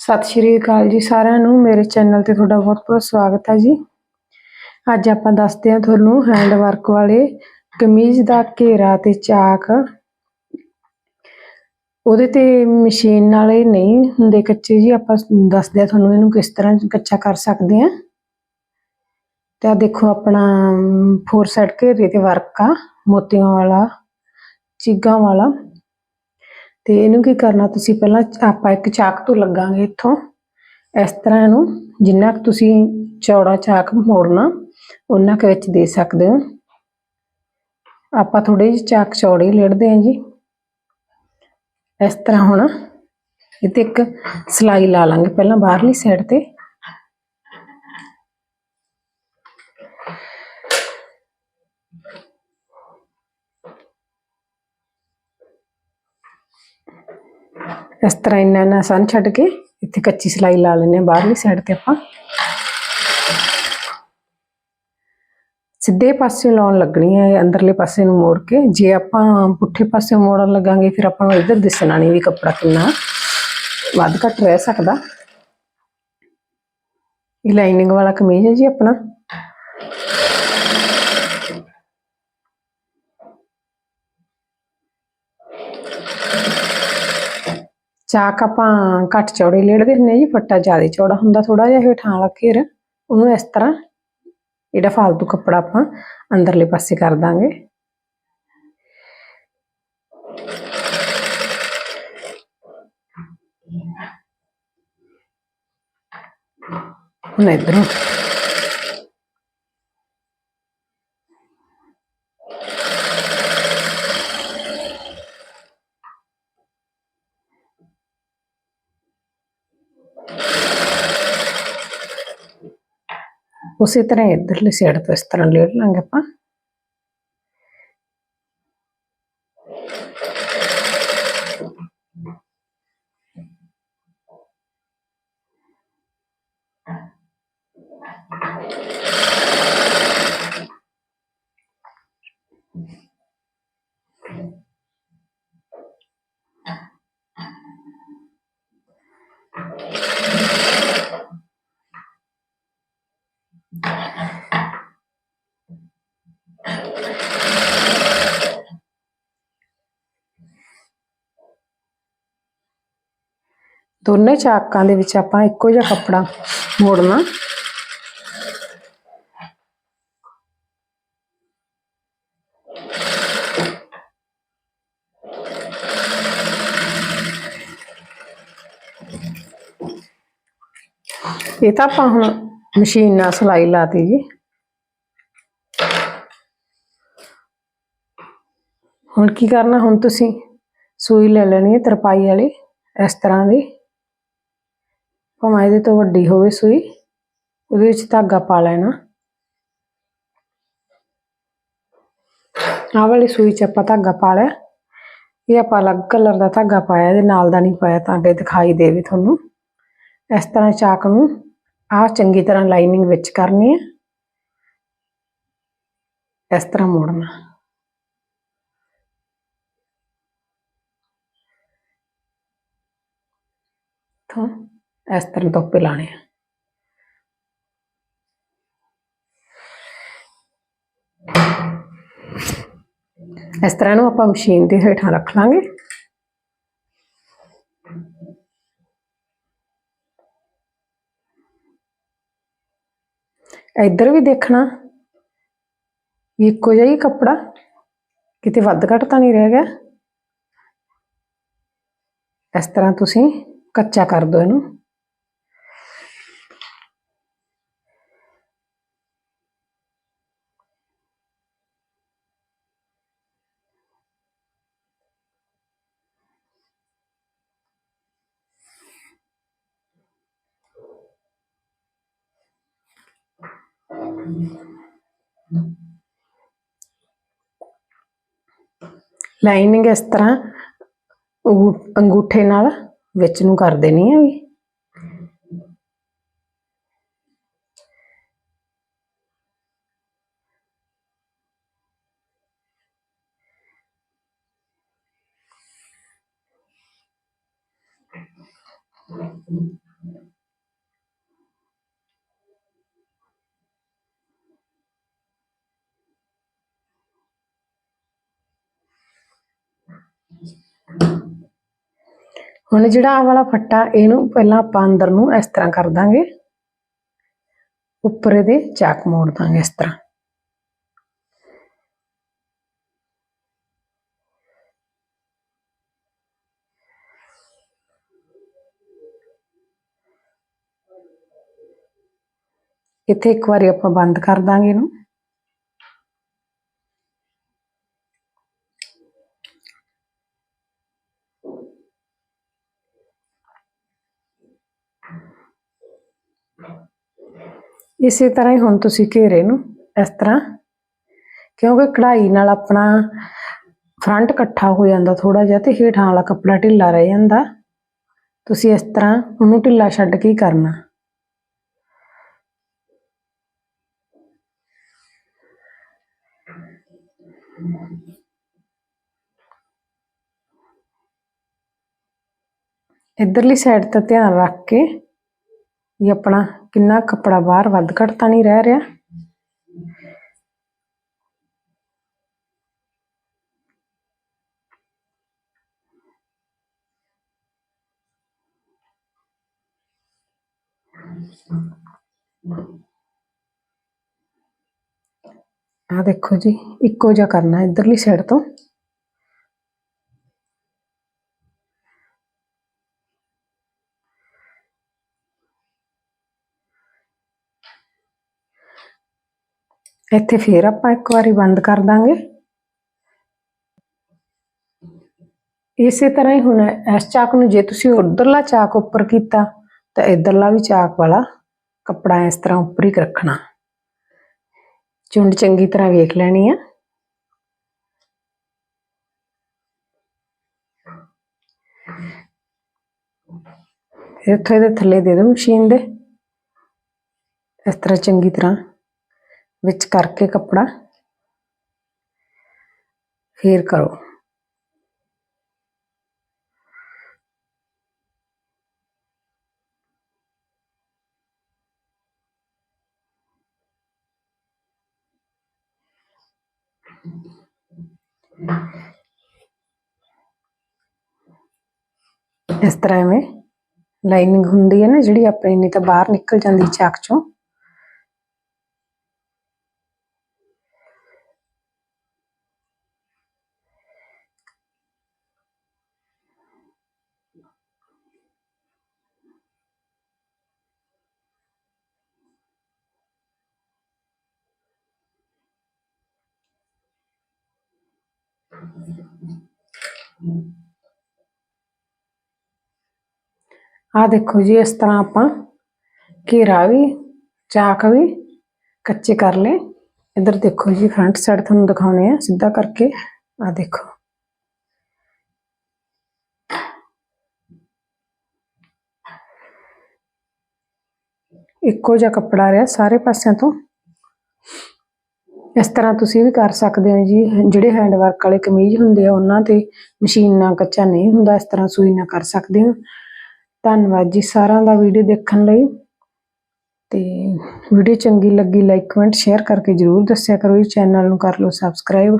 ਸਤਿ ਸ਼੍ਰੀ ਅਕਾਲ ਜੀ ਸਾਰਿਆਂ ਨੂੰ। ਮੇਰੇ ਚੈਨਲ ਤੇ ਤੁਹਾਡਾ ਬਹੁਤ-ਬਹੁਤ ਸਵਾਗਤ ਹੈ ਜੀ। ਅੱਜ ਆਪਾਂ ਦੱਸਦੇ ਹਾਂ ਤੁਹਾਨੂੰ ਹੈਂਡ ਵਰਕ ਵਾਲੇ ਕਮੀਜ਼ ਦਾ ਘੇਰਾ ਤੇ ਚਾਕ। ਉਹਦੇ ਤੇ ਮਸ਼ੀਨ ਨਾਲ ਇਹ ਨਹੀਂ ਹੁੰਦੇ ਕੱਚੇ ਜੀ, ਆਪਾਂ ਦੱਸਦੇ ਹਾਂ ਤੁਹਾਨੂੰ ਇਹਨੂੰ ਕਿਸ ਤਰ੍ਹਾਂ ਕੱਚਾ ਕਰ ਸਕਦੇ ਹਾਂ। ਤੇ ਆ ਦੇਖੋ ਆਪਣਾ ਫੋਰ ਸਾਈਡ ਘੇਰੇ ਤੇ ਵਰਕ ਆ, ਮੋਤੀਆਂ ਵਾਲਾ, ਚੀਗਾਂ ਵਾਲਾ। ਤੇ ਇਹਨੂੰ ਕੀ ਕਰਨਾ ਤੁਸੀਂ ਪਹਿਲਾਂ ਆਪਾਂ ਇੱਕ ਚਾਕ ਤੋਂ ਲੱਗਾਂਗੇ ਇੱਥੋਂ। ਇਸ ਤਰ੍ਹਾਂ ਇਹਨੂੰ ਜਿੰਨਾ ਕੁ ਤੁਸੀਂ ਚੌੜਾ ਚਾਕ ਮੋੜਨਾ ਉਹਨਾਂ ਕੁ ਵਿੱਚ ਦੇ ਸਕਦੇ ਹੋ। ਆਪਾਂ ਥੋੜੇ ਜਿਹੇ ਚਾਕ ਚੌੜੇ ਲੇੜਦੇ ਹਾਂ ਜੀ। ਇਸ ਤਰ੍ਹਾਂ ਹੁਣ ਇਹ ਤੇ ਇੱਕ ਸਲਾਈ ਲਾ ਲਾਂਗੇ ਪਹਿਲਾਂ ਬਾਹਰਲੀ ਸਾਈਡ ਤੇ। ਇਸ ਤਰ੍ਹਾਂ ਇੰਨਾ ਇੰਨਾ ਸਨ ਛੱਡ ਕੇ ਇੱਥੇ ਕੱਚੀ ਸਲਾਈ ਲਾ ਲੈਨੇ ਆ ਬਾਹਰਲੀ ਸਾਈਡ ਤੇ ਆਪਾਂ। ਸਿੱਧੇ ਪਾਸੇ ਲਾਉਣ ਲੱਗਣੀ ਹੈ, ਅੰਦਰਲੇ ਪਾਸੇ ਨੂੰ ਮੋੜ ਕੇ। ਜੇ ਆਪਾਂ ਪੁੱਠੇ ਪਾਸੇ ਮੋੜਨ ਲੱਗਾਂਗੇ, ਫਿਰ ਆਪਾਂ ਨੂੰ ਇੱਧਰ ਦਿਸਣਾ ਨਹੀਂ ਵੀ ਕੱਪੜਾ ਕਿੰਨਾ ਵੱਧ ਘੱਟ ਰਹਿ ਸਕਦਾ। ਇਹ ਲਾਈਨਿੰਗ ਵਾਲਾ ਕਮੀਜ਼ ਹੈ ਜੀ ਆਪਣਾ। ਚਾਕ ਆਪਾਂ ਘੱਟ ਚੌੜੇ ਲੇੜਦੇ ਹੁੰਦੇ ਜੀ, ਫੱਟਾ ਜ਼ਿਆਦਾ ਚੌੜਾ ਹੁੰਦਾ ਥੋੜਾ ਜਿਹਾ ਹੇਠਾਂ ਵਾਲਾ ਘੇਰ, ਉਹਨੂੰ ਇਸ ਤਰ੍ਹਾਂ ਜਿਹੜਾ ਫਾਲਤੂ ਕੱਪੜਾ ਆਪਾਂ ਅੰਦਰਲੇ ਪਾਸੇ ਕਰ ਦਾਂਗੇ। ਹੁਣ ਇਧਰੋਂ ਉਸੇ ਤਰ੍ਹਾਂ ਇਧਰਲੇ ਸਾਈਡ ਤੋਂ ਇਸ ਤਰ੍ਹਾਂ ਲੇੜ ਲਾਂਗੇ ਆਪਾਂ ਦੋਨੇ ਚਾਕਾਂ ਦੇ ਵਿੱਚ ਆਪਾਂ ਇੱਕੋ ਜਿਹਾ ਕੱਪੜਾ ਮੋੜਨਾ। ਇਹ ਤਾਂ ਆਪਾਂ ਹੁਣ ਮਸ਼ੀਨ ਨਾਲ ਸਿਲਾਈ ਲਾਤੀ ਜੀ। ਹੁਣ ਕੀ ਕਰਨਾ, ਹੁਣ ਤੁਸੀਂ ਸੂਈ ਲੈ ਲੈਣੀ ਹੈ ਤਰਪਾਈ ਵਾਲੀ, ਇਸ ਤਰ੍ਹਾਂ ਦੀ। ਭਾਵੇਂ ਇਹਦੇ ਤੋਂ ਵੱਡੀ ਹੋਵੇ ਸੂਈ, ਉਹਦੇ ਵਿੱਚ ਧਾਗਾ ਪਾ ਲੈਣਾ। ਆਹ ਵਾਲੀ ਸੂਈ 'ਚ ਆਪਾਂ ਧਾਗਾ ਪਾ ਲਿਆ। ਇਹ ਆਪਾਂ ਅਲੱਗ ਕਲਰ ਦਾ ਧਾਗਾ ਪਾਇਆ, ਇਹਦੇ ਨਾਲ ਦਾ ਨਹੀਂ ਪਾਇਆ ਤਾਂ ਕਿ ਦਿਖਾਈ ਦੇਵੇ ਤੁਹਾਨੂੰ। ਇਸ ਤਰ੍ਹਾਂ ਚਾਕ ਨੂੰ ਆਹ ਚੰਗੀ ਤਰ੍ਹਾਂ ਲਾਈਨਿੰਗ ਵਿੱਚ ਕਰਨੀ ਹੈ। ਇਸ ਤਰ੍ਹਾਂ ਮੋੜਨਾ। ਤੋਂ ਇਸ ਤਰ੍ਹਾਂ ਧੁੱਪੇ ਲਾਣੇ ਆ। ਇਸ ਤਰ੍ਹਾਂ ਨੂੰ ਆਪਾਂ ਮਸ਼ੀਨ ਦੇ ਹੇਠਾਂ ਰੱਖ ਲਾਂਗੇ। ਇੱਧਰ ਵੀ ਦੇਖਣਾ, ਇੱਕੋ ਜਿਹਾ ਹੀ ਕੱਪੜਾ, ਕਿਤੇ ਵੱਧ ਘੱਟ ਤਾਂ ਨਹੀਂ ਰਹਿ ਗਿਆ। ਇਸ ਤਰ੍ਹਾਂ ਤੁਸੀਂ ਕੱਚਾ ਕਰ ਦਿਓ ਇਹਨੂੰ। ਲਾਈਨਿੰਗ ਇਸ ਤਰ੍ਹਾਂ ਅੰਗੂ- ਅੰਗੂਠੇ ਨਾਲ ਵਿੱਚ ਨੂੰ ਕਰ ਦੇਣੀ ਹੈ ਵੀ। ਹੁਣ ਜਿਹੜਾ ਆਹ ਵਾਲਾ ਫੱਟਾ, ਇਹਨੂੰ ਪਹਿਲਾਂ ਆਪਾਂ ਅੰਦਰ ਨੂੰ ਇਸ ਤਰ੍ਹਾਂ ਕਰ ਦਾਂਗੇ। ਉੱਪਰ ਇਹਦੇ ਚਾਕ ਮੋੜ ਦਾਂਗੇ ਇਸ ਤਰ੍ਹਾਂ। ਇੱਥੇ ਇੱਕ ਵਾਰੀ ਆਪਾਂ ਬੰਦ ਕਰ ਦਾਂਗੇ ਇਹਨੂੰ। ਇਸੇ ਤਰ੍ਹਾਂ ਹੀ ਹੁਣ ਤੁਸੀਂ ਘੇਰੇ ਨੂੰ ਇਸ ਤਰ੍ਹਾਂ, ਕਿਉਂਕਿ ਕਢਾਈ ਨਾਲ ਆਪਣਾ ਫਰੰਟ ਇਕੱਠਾ ਹੋ ਜਾਂਦਾ ਥੋੜਾ ਜਿਹਾ ਤੇ ਹੇਠਾਂ ਵਾਲਾ ਕੱਪੜਾ ਢਿੱਲਾ ਰਹਿ ਜਾਂਦਾ। ਤੁਸੀਂ ਇਸ ਤਰ੍ਹਾਂ ਉਹਨੂੰ ਢਿੱਲਾ ਛੱਡ ਕੇ ਕਰਨਾ। ਇਧਰਲੀ ਸਾਈਡ ਤੇ ਧਿਆਨ ਰੱਖ ਕੇ ਵੀ ਆਪਣਾ ਕਿੰਨਾ ਕੱਪੜਾ ਬਾਹਰ ਵੱਧ ਘੱਟ ਤਾਂ ਨਹੀਂ ਰਹਿ ਰਿਹਾ? ਆ ਦੇਖੋ ਜੀ, ਇੱਕੋ ਜਿਹਾ ਕਰਨਾ ਇਧਰਲੀ ਸਾਈਡ ਇੱਥੇ ਫੇਰ ਆਪਾਂ ਇੱਕ ਵਾਰੀ ਬੰਦ ਕਰ ਦਾਂਗੇ। ਇਸੇ ਤਰ੍ਹਾਂ ਹੀ ਹੁਣ ਇਸ ਚਾਕ ਨੂੰ ਜੇ ਤੁਸੀਂ ਉਧਰਲਾ ਚਾਕ ਉੱਪਰ ਕੀਤਾ, ਤਾਂ ਇਧਰਲਾ ਵੀ ਚਾਕ ਵਾਲਾ ਕੱਪੜਾ ਇਸ ਤਰ੍ਹਾਂ ਉੱਪਰ ਹੀ ਰੱਖਣਾ। ਚੁੰਡ ਚੰਗੀ ਤਰ੍ਹਾਂ ਵੇਖ ਲੈਣੀ ਆ। ਇੱਥੇ ਇਹਦੇ ਥੱਲੇ ਦੇ ਦਿਓ ਮਸ਼ੀਨ ਦੇ। ਇਸ ਤਰ੍ਹਾਂ ਚੰਗੀ ਤਰ੍ਹਾਂ ਵਿੱਚ ਕਰਕੇ ਕੱਪੜਾ ਫੇਰ ਕਰੋ। ਇਸ ਤਰ੍ਹਾਂ ਐਵੇਂ ਲਾਈਨਿੰਗ ਹੁੰਦੀ ਹੈ ਨਾ ਜਿਹੜੀ ਆਪਣੀ, ਨਹੀਂ ਤਾਂ ਬਾਹਰ ਨਿਕਲ ਜਾਂਦੀ ਚਾਕ ਚੋਂ। ਆ ਦੇਖੋ ਜੀ ਇਸ ਤਰ੍ਹਾਂ ਆਪਾਂ ਘੇਰਾ ਵੀ ਚਾਕ ਵੀ ਕੱਚੇ ਕਰ ਲਏ ਇਧਰ ਦੇਖੋ ਜੀ ਫਰੰਟ ਸਾਈਡ ਤੁਹਾਨੂੰ ਦਿਖਾਉਣੇ ਆ ਸਿੱਧਾ ਕਰਕੇ ਆ ਦੇਖੋ ਇੱਕੋ ਜਿਹਾ ਕੱਪੜਾ ਰਿਹਾ ਸਾਰੇ ਪਾਸਿਆਂ ਤੋਂ ਇਸ ਤਰ੍ਹਾਂ ਤੁਸੀਂ ਵੀ ਕਰ ਸਕਦੇ ਹੋ ਜੀ। ਜਿਹੜੇ ਹੈਂਡ ਵਰਕ ਵਾਲੇ ਕਮੀਜ਼ ਹੁੰਦੇ ਆ, ਉਹਨਾਂ ਤੇ ਮਸ਼ੀਨ ਨਾਲ ਕੱਚਾ ਨਹੀਂ ਹੁੰਦਾ, ਇਸ ਤਰ੍ਹਾਂ ਸੂਈ ਨਾਲ ਕਰ ਸਕਦੇ ਹੋ। ਧੰਨਵਾਦ ਜੀ ਸਾਰਿਆਂ ਦਾ ਵੀਡੀਓ ਦੇਖਣ ਲਈ। ਤੇ ਵੀਡੀਓ ਚੰਗੀ ਲੱਗੀ ਲਾਈਕ ਕਮੈਂਟ ਸ਼ੇਅਰ ਕਰਕੇ ਜਰੂਰ ਦੱਸਿਆ ਕਰੋ ਜੀ। ਚੈਨਲ ਨੂੰ ਕਰ ਲਓ ਸਬਸਕ੍ਰਾਈਬ